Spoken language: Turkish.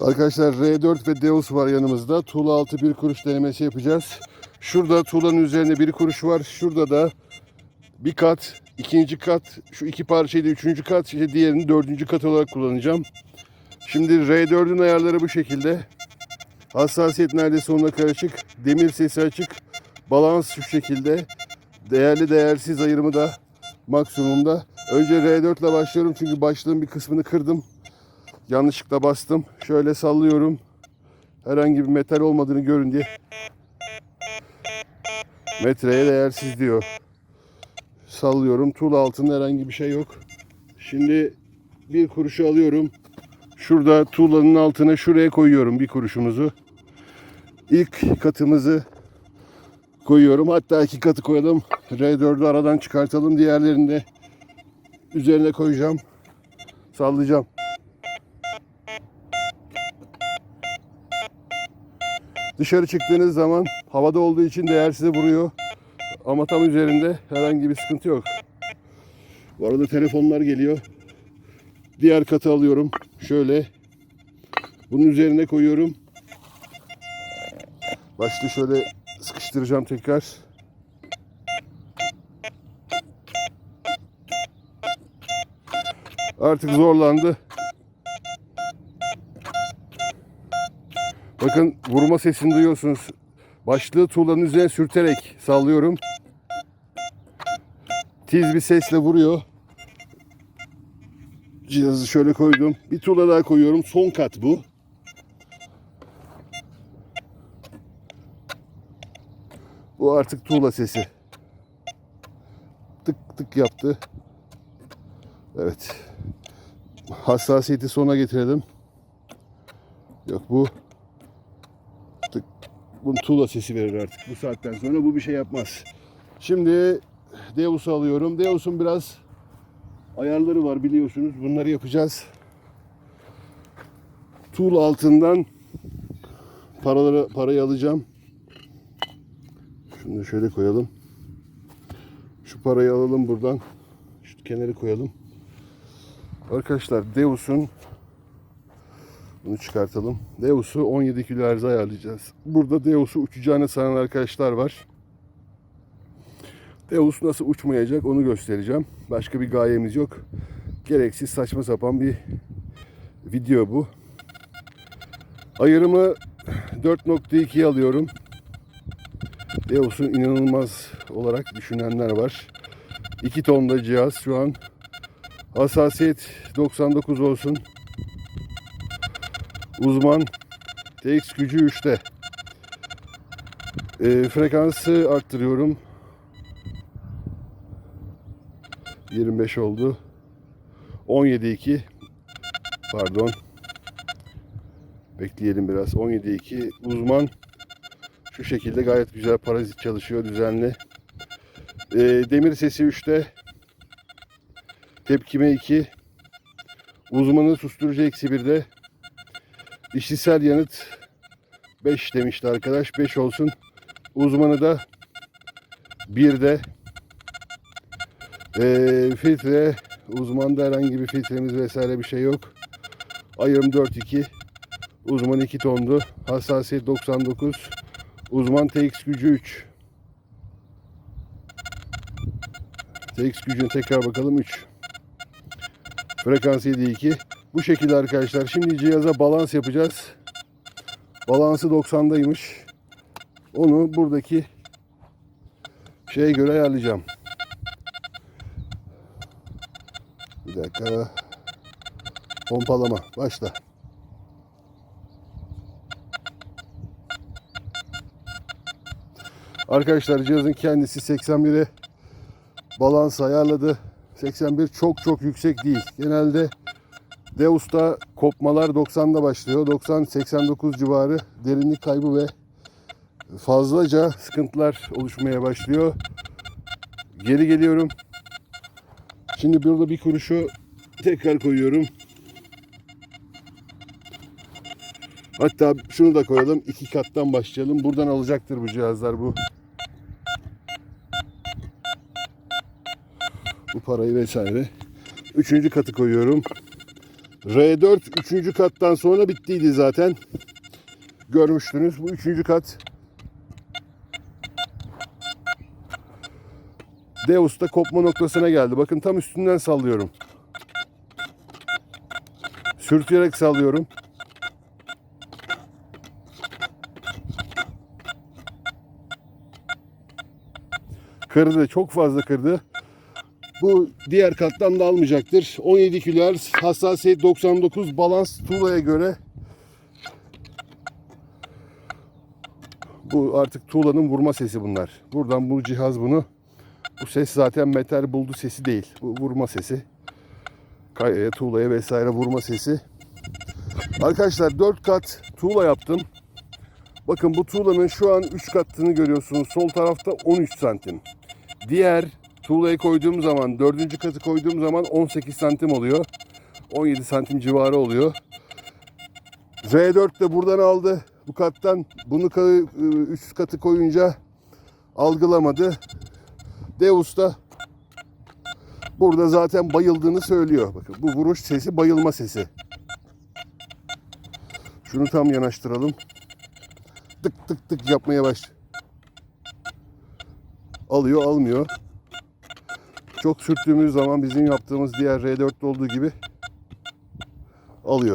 Arkadaşlar R4 ve Deus var yanımızda. Tuğla altı bir kuruş denemesi yapacağız. Şurada tuğlanın üzerinde bir kuruş var. Şurada da bir kat, ikinci kat, şu iki parçayı da üçüncü kat, işte diğerini dördüncü kat olarak kullanacağım. Şimdi R4'ün ayarları bu şekilde. Hassasiyet neredeyse onunla karışık. Demir sesi açık. Balans şu şekilde. Değerli değersiz ayırımı da maksimumda. Önce R4 ile başlıyorum çünkü başlığın bir kısmını kırdım. Yanlışlıkla bastım. Şöyle sallıyorum. Herhangi bir metal olmadığını görün diye. Metreye değersiz diyor. Sallıyorum. Tuğla altında herhangi bir şey yok. Şimdi bir kuruşu alıyorum. Şurada tuğlanın altına şuraya koyuyorum bir kuruşumuzu. İlk katımızı koyuyorum. Hatta iki katı koyalım. R4'ü aradan çıkartalım. Diğerlerini de üzerine koyacağım. Sallayacağım. Dışarı çıktığınız zaman havada olduğu için değer size vuruyor. Ama tam üzerinde herhangi bir sıkıntı yok. Bu arada telefonlar geliyor. Diğer katı alıyorum. Şöyle. Bunun üzerine koyuyorum. Başta şöyle sıkıştıracağım tekrar. Artık zorlandı. Bakın vurma sesini duyuyorsunuz. Başlığı tuğlanın üzerine sürterek sallıyorum. Tiz bir sesle vuruyor. Cihazı şöyle koydum. Bir tuğla daha koyuyorum. Son kat bu. Bu artık tuğla sesi. Tık tık yaptı. Evet. Hassasiyeti sona getirelim. Yok bu tık. Bunun tuğla sesi verir artık. Bu saatten sonra bu bir şey yapmaz. Şimdi Deus'u alıyorum. Deus'un biraz ayarları var biliyorsunuz. Bunları yapacağız. Tuğla altından paraları parayı alacağım. Şunu şöyle koyalım. Şu parayı alalım buradan. Şu kenarı koyalım. Arkadaşlar Deus'un bunu çıkartalım. Deus'u 17 kilo Hz ayarlayacağız. Burada Deus'u uçacağını sanan arkadaşlar var. Deus nasıl uçmayacak onu göstereceğim. Başka bir gayemiz yok. Gereksiz saçma sapan bir video bu. Ayırımı 4.2'ye alıyorum. Deus'u inanılmaz olarak düşünenler var. 2 tonda cihaz şu an. Hassasiyet 99 olsun. Uzman TX gücü 3'te. Ee, frekansı arttırıyorum. 25 oldu. 17.2 pardon. Bekleyelim biraz. 17.2 uzman şu şekilde gayet güzel parazit çalışıyor düzenli. Ee, demir sesi 3'te. Tepkime 2. Uzmanı susturucu eksi 1'de. İşitsel yanıt 5 demişti arkadaş. 5 olsun. Uzmanı da 1'de. Ee, filtre uzmanda herhangi bir filtremiz vesaire bir şey yok. Ayırım 4.2. Uzman 2 tondu. Hassasiyet 99. Uzman TX gücü 3. TX gücüne tekrar bakalım 3. Frekans 7.2. Bu şekilde arkadaşlar. Şimdi cihaza balans yapacağız. Balansı 90'daymış. Onu buradaki şeye göre ayarlayacağım. Bir dakika. Pompalama. Başla. Arkadaşlar cihazın kendisi 81'e balans ayarladı. 81 çok çok yüksek değil. Genelde Deus'ta kopmalar 90'da başlıyor. 90-89 civarı derinlik kaybı ve fazlaca sıkıntılar oluşmaya başlıyor. Geri geliyorum. Şimdi burada bir kuruşu tekrar koyuyorum. Hatta şunu da koyalım. iki kattan başlayalım. Buradan alacaktır bu cihazlar bu. Bu parayı vesaire. Üçüncü katı koyuyorum. R4 3. kattan sonra bittiydi zaten. Görmüştünüz. Bu 3. kat. Deus da kopma noktasına geldi. Bakın tam üstünden sallıyorum. Sürtüyerek sallıyorum. Kırdı. Çok fazla kırdı. Bu diğer kattan da almayacaktır. 17 kHz hassasiyet 99 balans tuğlaya göre bu artık tuğlanın vurma sesi bunlar. Buradan bu cihaz bunu bu ses zaten metal buldu sesi değil. Bu vurma sesi. Kayaya, tuğlaya vesaire vurma sesi. Arkadaşlar 4 kat tuğla yaptım. Bakın bu tuğlanın şu an 3 katını görüyorsunuz. Sol tarafta 13 santim. Diğer tuğlayı koyduğum zaman, dördüncü katı koyduğum zaman 18 santim oluyor. 17 santim civarı oluyor. R4 de buradan aldı. Bu kattan bunu ka- üst katı koyunca algılamadı. Deus da burada zaten bayıldığını söylüyor. Bakın bu vuruş sesi bayılma sesi. Şunu tam yanaştıralım. Tık tık tık yapmaya baş. Alıyor almıyor. Çok sürttüğümüz zaman bizim yaptığımız diğer R4'te olduğu gibi alıyor.